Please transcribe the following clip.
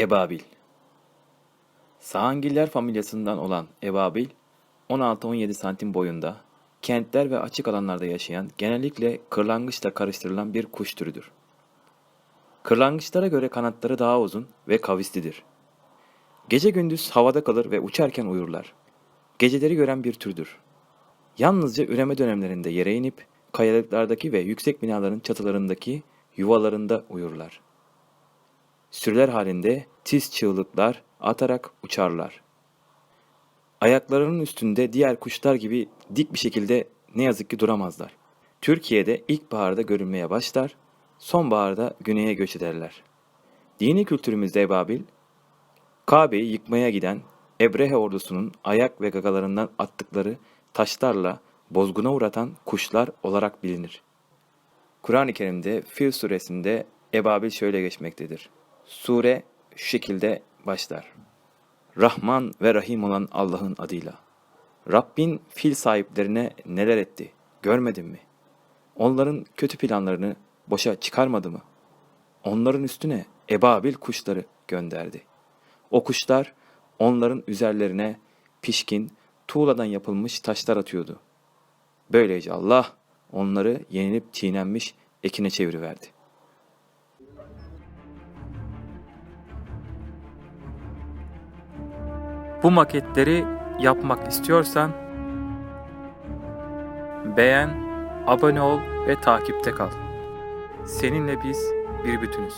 Ebabil Sahangiller familyasından olan ebabil, 16-17 santim boyunda, kentler ve açık alanlarda yaşayan, genellikle kırlangıçla karıştırılan bir kuş türüdür. Kırlangıçlara göre kanatları daha uzun ve kavislidir. Gece gündüz havada kalır ve uçarken uyurlar. Geceleri gören bir türdür. Yalnızca üreme dönemlerinde yere inip, kayalıklardaki ve yüksek binaların çatılarındaki yuvalarında uyurlar. Sürüler halinde tiz çığlıklar atarak uçarlar. Ayaklarının üstünde diğer kuşlar gibi dik bir şekilde ne yazık ki duramazlar. Türkiye'de ilkbaharda görülmeye başlar, sonbaharda güneye göç ederler. Dini kültürümüzde ebabil, Kabe'yi yıkmaya giden Ebrehe ordusunun ayak ve gagalarından attıkları taşlarla bozguna uğratan kuşlar olarak bilinir. Kur'an-ı Kerim'de Fil suresinde ebabil şöyle geçmektedir. Sure şu şekilde başlar. Rahman ve Rahim olan Allah'ın adıyla. Rabbin fil sahiplerine neler etti görmedin mi? Onların kötü planlarını boşa çıkarmadı mı? Onların üstüne ebabil kuşları gönderdi. O kuşlar onların üzerlerine pişkin, tuğladan yapılmış taşlar atıyordu. Böylece Allah onları yenilip çiğnenmiş ekine çeviriverdi. Bu maketleri yapmak istiyorsan beğen, abone ol ve takipte kal. Seninle biz bir bütünüz.